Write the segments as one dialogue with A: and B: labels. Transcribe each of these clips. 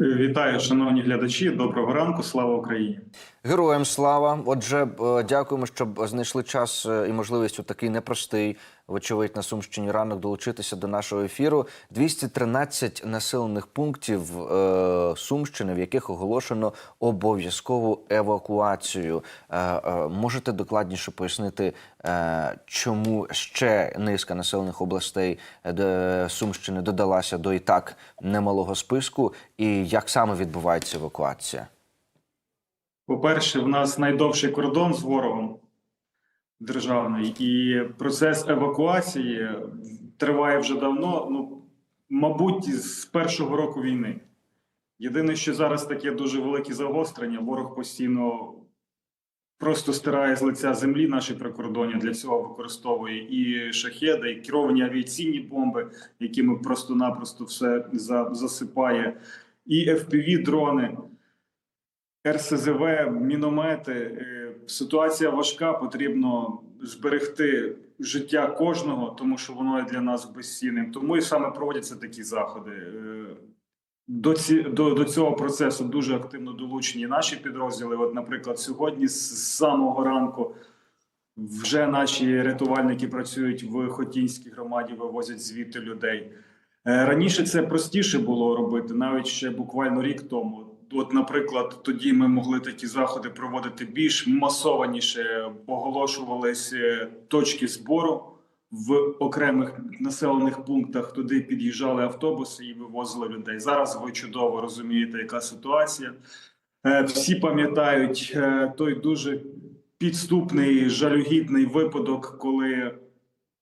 A: Вітаю, шановні глядачі. Доброго ранку. Слава Україні.
B: Героям слава. Отже, е, дякуємо, що знайшли час е, і можливість у такий непростий, вочевидь, на Сумщині ранок долучитися до нашого ефіру. 213 населених пунктів е, Сумщини, в яких оголошено обов'язкову евакуацію. Е, е, можете докладніше пояснити, е, чому ще низка населених областей е, де Сумщини додалася до і так немалого списку, і як саме відбувається евакуація?
A: По-перше, в нас найдовший кордон з ворогом державний, і процес евакуації триває вже давно. Ну, мабуть, з першого року війни. Єдине, що зараз таке дуже велике загострення. Ворог постійно просто стирає з лиця землі наші прикордоння. Для цього використовує і шахеди, і керовані авіаційні бомби, якими просто-напросто все засипає, і fpv дрони РСЗВ, міномети. Ситуація важка, потрібно зберегти життя кожного, тому що воно є для нас безцінним. Тому і саме проводяться такі заходи. Е, До, ці, до, до цього процесу дуже активно долучені наші підрозділи. От, наприклад, сьогодні з з самого ранку вже наші рятувальники працюють в Хотінській громаді, вивозять звідти людей. Е, Раніше це простіше було робити, навіть ще буквально рік тому. От, наприклад, тоді ми могли такі заходи проводити більш масованіше, оголошувались е, точки збору в окремих населених пунктах. Туди під'їжджали автобуси і вивозили людей. Зараз ви чудово розумієте, яка ситуація. Е, Всі пам'ятають е, той дуже підступний жалюгідний випадок, коли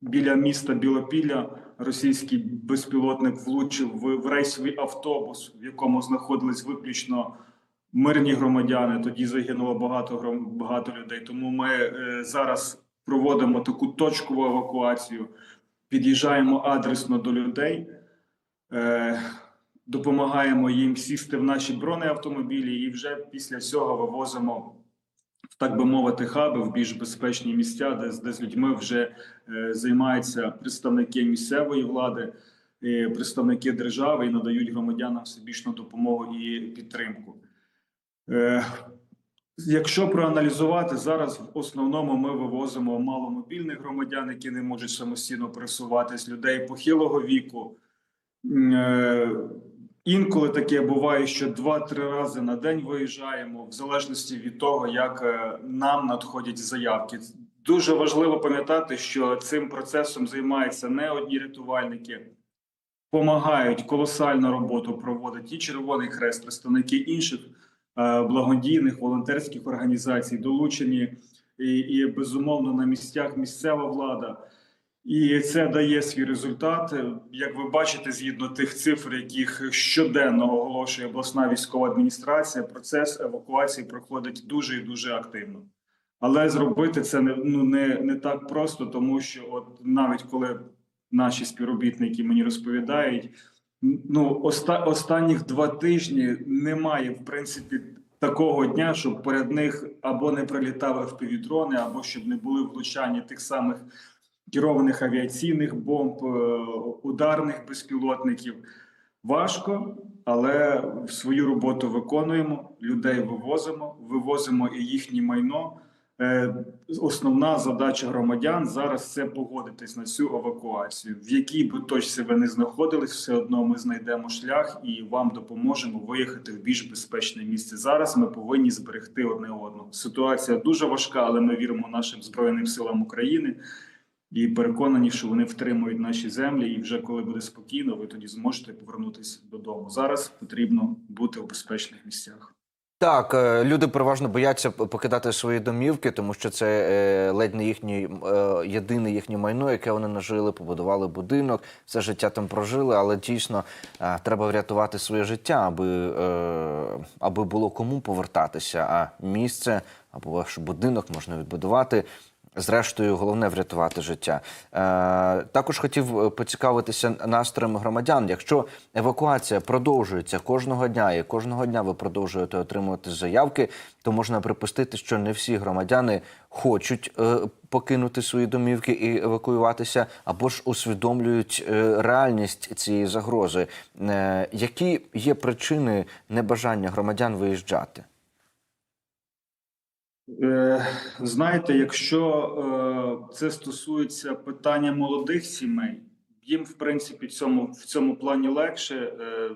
A: біля міста Білопілля російський безпілотник влучив в, рейсовий автобус, в якому знаходились виключно мирні громадяни. Тоді загинуло багато багато людей. Тому ми е, зараз проводимо таку точкову евакуацію, під'їжджаємо адресно до людей. Е, Допомагаємо їм сісти в наші бронеавтомобілі, і вже після цього вивозимо так би мовити хаби в більш безпечні місця, де, де з людьми вже е, займаються представники місцевої влади, е, представники держави і надають громадянам всебічну допомогу і підтримку. Е, Якщо проаналізувати зараз, в основному ми вивозимо маломобільних громадян, які не можуть самостійно пересуватись, людей похилого віку. Е, Інколи таке буває, що два-три рази на день виїжджаємо, в залежності від того, як е, нам надходять заявки. Дуже важливо пам'ятати, що цим процесом займаються не одні рятувальники, допомагають колосальну роботу проводить і Червоний Хрест, представники інших е, благодійних волонтерських організацій, долучені і, і безумовно на місцях місцева влада. І це дає свій результат. Як ви бачите, згідно тих цифр, яких щоденно оголошує обласна військова адміністрація, процес евакуації проходить дуже і дуже активно. Але зробити це не ну не, не так просто, тому що от навіть коли наші співробітники мені розповідають, ну оста, останніх два тижні немає в принципі такого дня, щоб поряд них або не прилітали впівдрони, або щоб не були влучання тих самих керованих авіаційних бомб, е, ударних безпілотників. Важко, але свою роботу виконуємо. Людей вивозимо, вивозимо і їхнє майно. Е, Основна задача громадян зараз це погодитись на цю евакуацію. В якій би точці ви не знаходились, все одно ми знайдемо шлях і вам допоможемо виїхати в більш безпечне місце. Зараз ми повинні зберегти одне одного. Ситуація дуже важка, але ми віримо нашим збройним силам України і переконані, що вони втримують наші землі. І вже коли буде спокійно, ви тоді зможете повернутися додому. Зараз потрібно бути в безпечних місцях.
B: Так, е, люди переважно бояться покидати свої домівки, тому що це е, ледь не їхнє е, єдине їхнє майно, яке вони нажили, побудували будинок, все життя там прожили. Але дійсно треба врятувати своє життя, аби, аби було кому повертатися. А місце або ваш будинок можна відбудувати. Зрештою, головне врятувати життя. Е, також хотів е, поцікавитися настроєм громадян. Якщо евакуація продовжується кожного дня, і кожного дня ви продовжуєте отримувати заявки, то можна припустити, що не всі громадяни хочуть е, покинути свої домівки і евакуюватися, або ж усвідомлюють е, реальність цієї загрози. Е, які є причини небажання громадян виїжджати?
A: Е, Знаєте, якщо е, це стосується питання молодих сімей, їм в принципі цьому в цьому плані легше, е,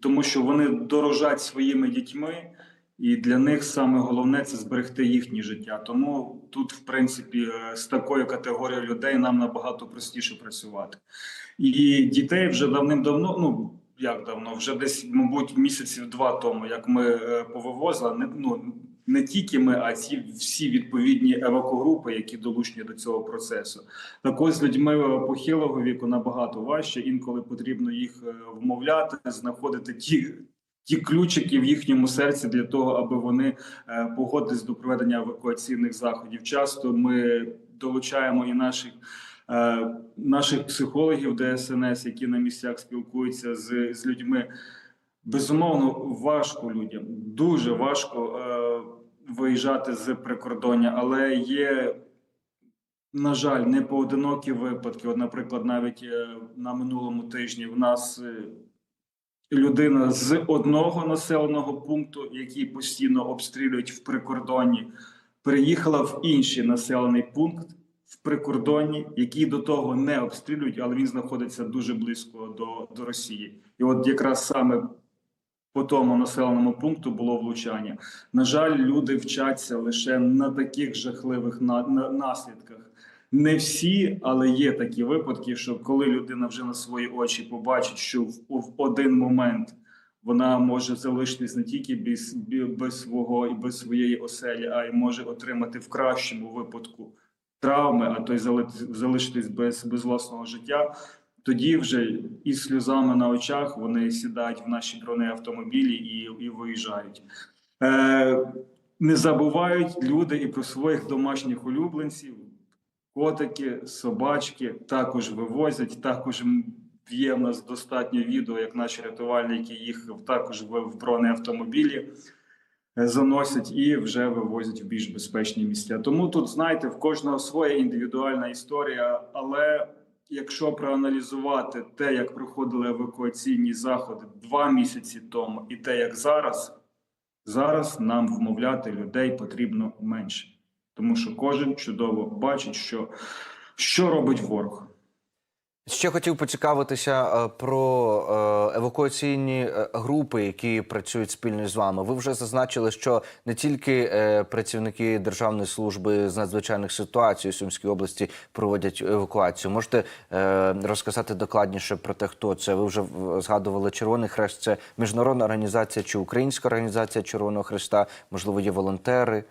A: тому що вони дорожать своїми дітьми, і для них саме головне це зберегти їхнє життя. Тому тут, в принципі, з такою категорією людей нам набагато простіше працювати. І дітей вже давним-давно, ну як давно, вже десь, мабуть, місяців два тому, як ми повивозили, не ну не тільки ми, а ці всі відповідні евакогрупи, які долучені до цього процесу. Так ось з людьми похилого віку набагато важче. Інколи потрібно їх е, вмовляти, знаходити ті. Ті ключики в їхньому серці для того, аби вони е, погодились до проведення евакуаційних заходів. Часто ми долучаємо і наших е, наших психологів ДСНС, які на місцях спілкуються з, з людьми. Безумовно, важко людям, дуже важко е, виїжджати з прикордоння, але є, на жаль, не поодинокі випадки. От, наприклад, навіть е, на минулому тижні в нас е, людина з одного населеного пункту, який постійно обстрілюють в прикордонні, переїхала в інший населений пункт в прикордонні, який до того не обстрілюють, але він знаходиться дуже близько до, до Росії. І от якраз саме по тому населеному пункту було влучання. На жаль, люди вчаться лише на таких жахливих на, на, наслідках. Не всі, але є такі випадки, що коли людина вже на свої очі побачить, що в один момент вона може залишитись не тільки без, без свого і без своєї оселі, а й може отримати в кращому випадку травми, а то й залишитись без, без власного життя. Тоді вже із сльозами на очах вони сідають в наші дрони автомобілі і, і виїжджають. Е, не забувають люди і про своїх домашніх улюбленців. Котики, собачки також вивозять. Також є в нас достатньо відео, як наші рятувальники їх також в, в бронеавтомобілі е, заносять і вже вивозять в більш безпечні місця. Тому тут, знаєте, в кожного своя індивідуальна історія, але якщо проаналізувати те, як проходили евакуаційні заходи два місяці тому, і те, як зараз, зараз нам вмовляти людей потрібно менше, тому що кожен чудово бачить, що, що робить ворог.
B: Ще хотів поцікавитися е, про е, евакуаційні е, групи, які працюють спільно з вами. Ви вже зазначили, що не тільки працівники Державної служби з надзвичайних ситуацій у Сумській області проводять евакуацію. Можете розказати докладніше про те, хто це? Ви вже згадували Червоний Хрест. Це міжнародна організація чи українська організація Червоного Хреста? Можливо, є волонтери.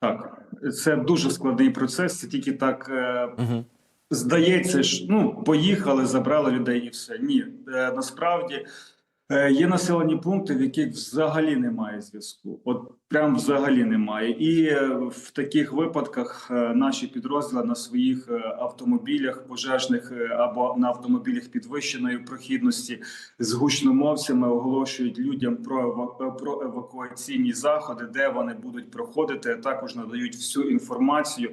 A: Так, це дуже складний процес. Це тільки так
B: Угу.
A: Здається ж, ну поїхали, забрали людей і все. Ні, е, насправді є населені пункти, в яких взагалі немає зв'язку. От прям взагалі немає. І е, в таких випадках е, наші підрозділи на своїх е, автомобілях пожежних е, або на автомобілях підвищеної прохідності з гучномовцями оголошують людям про е, про евакуаційні заходи, де вони будуть проходити. а Також надають всю інформацію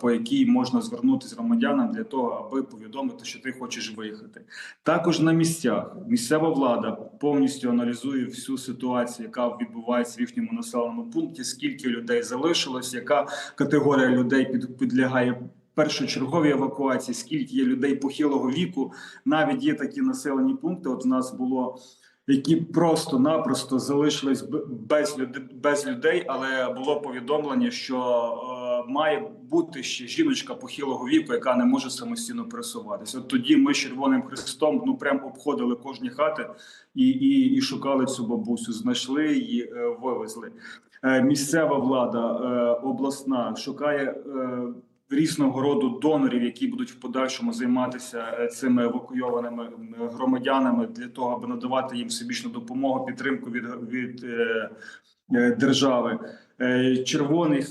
A: по якій можна звернутися громадянам для того, аби повідомити, що ти хочеш виїхати. Також на місцях місцева влада повністю аналізує всю ситуацію, яка відбувається в їхньому населеному пункті. Скільки людей залишилось, яка категорія людей під, підлягає. Першочерговій евакуації, скільки є людей похилого віку, навіть є такі населені пункти. От в нас було які просто-напросто залишились без людей, без людей, але було повідомлення, що е, має бути ще жіночка похилого віку, яка не може самостійно пересуватися. От тоді ми з Червоним Христом ну прям обходили кожні хати і, і, і шукали цю бабусю, знайшли її, е, вивезли. Е, місцева влада, е, обласна шукає. Різного роду донорів, які будуть в подальшому займатися е, цими евакуйованими громадянами для того, аби надавати їм всебічну допомогу, підтримку від, від е, е, держави. Червоний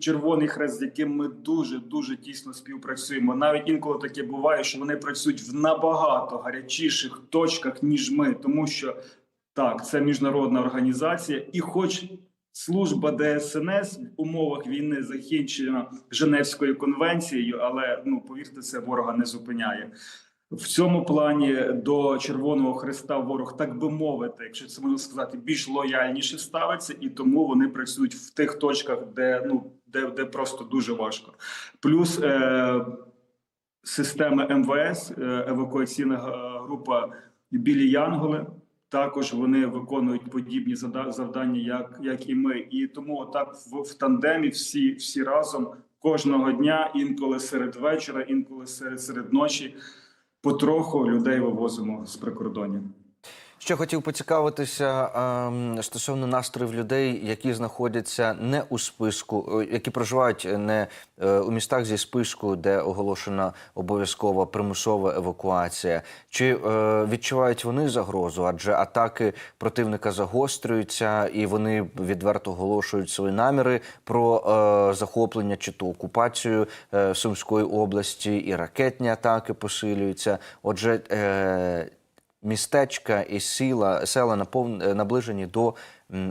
A: червоний хрест, з яким ми дуже дуже тісно співпрацюємо. Навіть інколи таке буває, що вони працюють в набагато гарячіших точках ніж ми, тому що так, це міжнародна організація, і хоч служба ДСНС в умовах війни закінчена Женевською конвенцією, але ну повірте, це ворога не зупиняє. В цьому плані до Червоного Христа ворог, так би мовити, якщо це можна сказати, більш лояльніше ставиться, і тому вони працюють в тих точках, де ну де, де просто дуже важко. Плюс е, система МВС, е, евакуаційна е, група Білі Янголи. Також вони виконують подібні завдання, як, як і ми. І тому так в, в тандемі всі, всі разом кожного дня, інколи серед вечора, інколи серед, серед ночі, потроху людей вивозимо з прикордоння.
B: Ще хотів поцікавитися ем, стосовно настроїв людей, які знаходяться не у списку, е, які проживають не е, у містах зі списку, де оголошена обов'язкова примусова евакуація. Чи е, відчувають вони загрозу? Адже атаки противника загострюються, і вони відверто оголошують свої наміри про е, захоплення чи то окупацію е, Сумської області, і ракетні атаки посилюються. Отже, е, містечка і сіла, села наближені до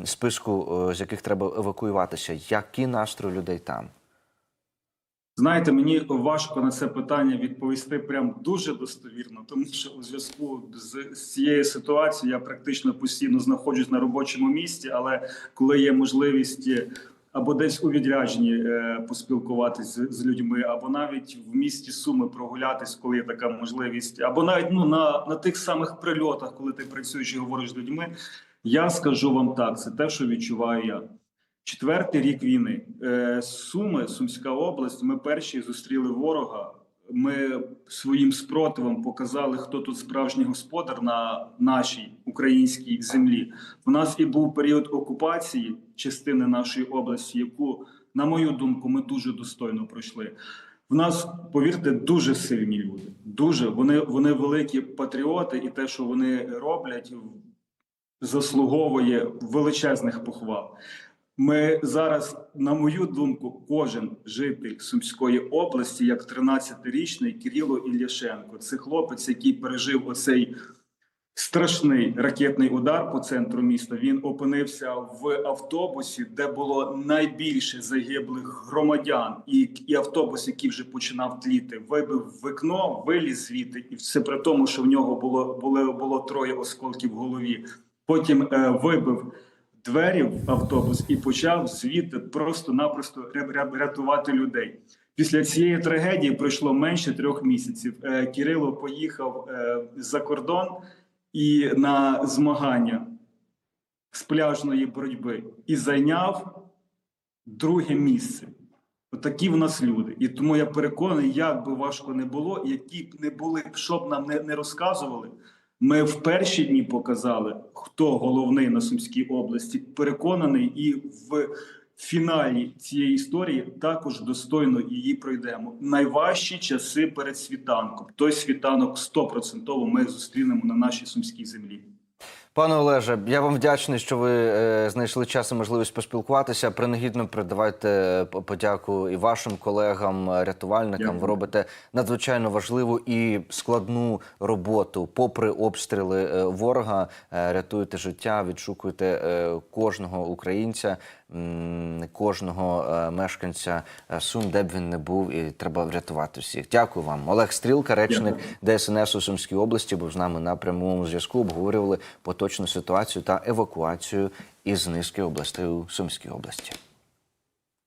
B: списку, е, з яких треба евакуюватися. Які настрої людей там?
A: Знаєте, мені важко на це питання відповісти прям дуже достовірно, тому що у зв'язку з, з цією ситуацією я практично постійно знаходжусь на робочому місці, але коли є можливість або десь у відрядженні е, поспілкуватись з, людьми, або навіть в місті Суми прогулятись, коли є така можливість, або навіть ну на, на тих самих прильотах, коли ти працюєш і говориш з людьми, я скажу вам так: це те, що відчуваю я. Четвертий рік війни. Е, Суми, Сумська область. Ми перші зустріли ворога. Ми своїм спротивом показали, хто тут справжній господар на нашій українській землі. У нас і був період окупації частини нашої області, яку, на мою думку, ми дуже достойно пройшли. В нас, повірте, дуже сильні люди. Дуже вони, вони великі патріоти, і те, що вони роблять, заслуговує величезних похвал. Ми зараз, на мою думку, кожен житель Сумської області, як 13-річний Кирило Ілляшенко, це хлопець, який пережив оцей страшний ракетний удар по центру міста. Він опинився в автобусі, де було найбільше загиблих громадян, і, і автобус, який вже починав тліти, вибив вікно, виліз звідти, і все при тому, що в нього було було, було троє осколків в голові. Потім е, вибив двері в автобус і почав звідти просто-напросто ря- ря- рятувати людей. Після цієї трагедії пройшло менше трьох місяців. Е, Кирило поїхав е, за кордон і на змагання з пляжної боротьби і зайняв друге місце. Отакі в нас люди. І тому я переконаний, як би важко не було, які б не були, що б нам не, не розказували. Ми в перші дні показали, хто головний на Сумській області. Переконаний, і в фіналі цієї історії також достойно її пройдемо. Найважчі часи перед світанком. Той світанок стопроцентово ми зустрінемо на нашій сумській землі.
B: Пане Олеже, я вам вдячний, що ви е, знайшли час і можливість поспілкуватися. Принагідно передавайте е, подяку і вашим колегам, е, рятувальникам.
A: Дякую.
B: Ви робите надзвичайно важливу і складну роботу. Попри обстріли ворога, рятуєте життя, відшукуєте кожного українця, кожного е, мешканця е, Сум, де б він не був, і треба врятувати всіх. Дякую вам, Олег Стрілка, речник ДСНС у Сумській області, був з нами на прямому зв'язку. Обговорювали поточну ситуацію та евакуацію із низки областей у Сумській області.